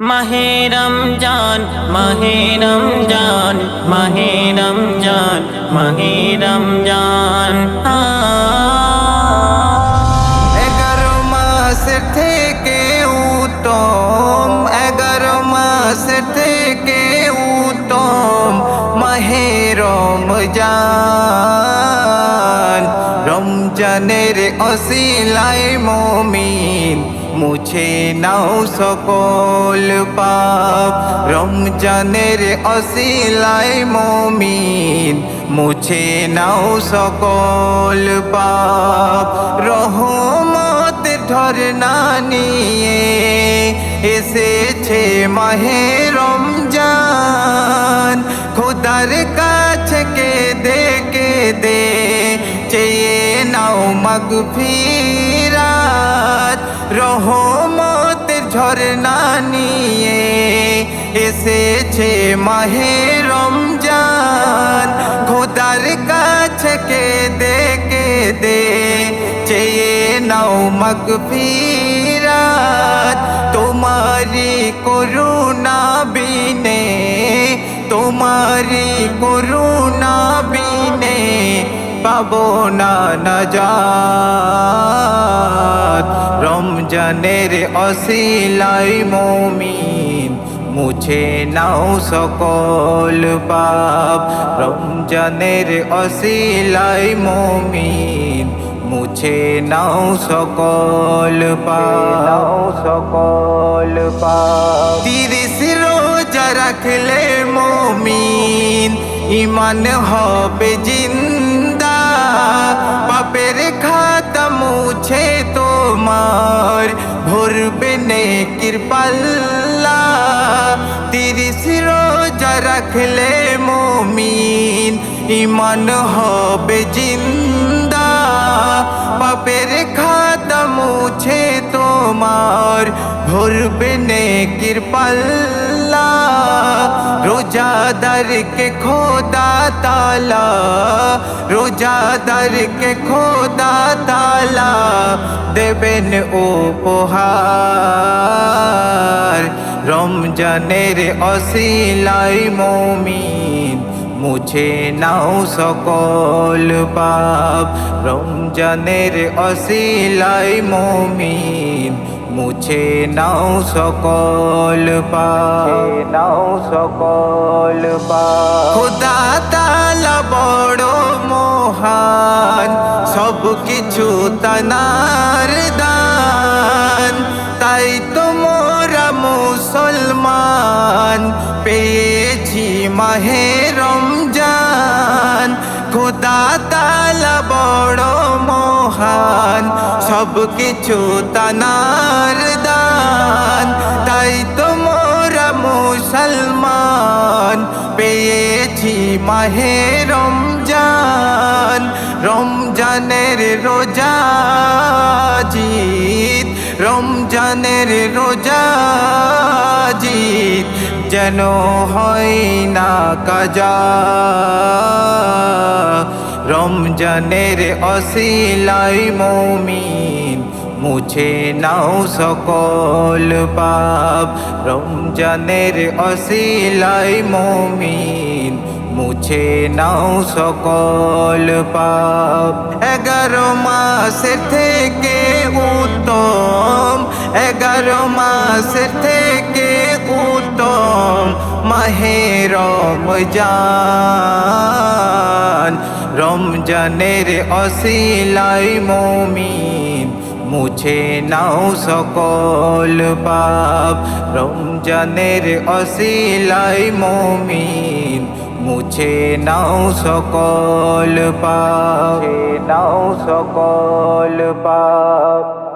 মাহেরম জান মাহেরম জান মাহেরম জান মাহেরম জান এগারো মাসের থেকে উত্তম, এগারো মাসের থেকে উত্তম মাহেরম জান রমজানের অসিলাই মমিন মুছে নাও সকল পাপ। রমজানের অসিলাই মমিন, মুছে নাও সকল পাপ। রহমতের ঝরনা নিয়ে এসেছে মাহে রমজান। খোদার কাছে কে দে কে দে চেয়ে নাও মগফিরাত রহমতের ঝরনা নিয়ে এসেছে মাহে রমজান খোদার কাছে কে দে কে দে চেয়ে নাও মগফিরাত তোমারি করুণা বিনে তোমারি করুণা বিনে পাবো না নজাত। রমজানের অসিলাই মমিন, মুছে নাও সকল পাপ। রমজানের অসিলাই মমিন, মুছে নাও সকল পাও সকল পাপ। তিরিশ রোজা রাখলে মমিন, ইমান হবে জিন্দা পাপের খাতা মুছে তোমার, ভরবে নেকির পাল্লা। তিরিশ রোজা রাখলে মমিন ইমান হবে জিন্দা। পাপের খাতা মুছে তোমার, ভরবে নেকির পাল্লা। রোজাদার কে খোদা তালা রোজাদার কে খোদা তালা দেবেন উপহার। রমজানের অসিলাই মমিন, মুছে নাও সকল পাপ। রমজানের অসিলাই মমিন, মুছে নাও সকল পাপ। নাও সকল পাপ। খোদা তালা বড় মহান, সব কিছু তানার দান। তাই তো মোরা মুসলমান, পেয়েছি মাহে রমজান। খোদা তালা বড় মহান, সব কিছু তানার দান। তাই তো মোরা মুসলমান, পেয়েছি মাহে রমজান, রমজানের রোজা জিত, রমজানের রোজা জিত, যেন হয় না কাজা। রমজানের অসিলাই মমিন, মুছে নাও সকল পাপ। রমজানের অসিলাই মমিন মুছে নাও সকল পাপ। এগারো মাসের থেকে উত্তম। এগারো মাসের থেকে উত্তম। মাহে রমজান। রমজানের অসিলাই মমিন। মুছে নাও সকল পাপ। রমজানের অসিলাই মমিন। মুছে নাও সকল পাপ। নাও সকল পাপ।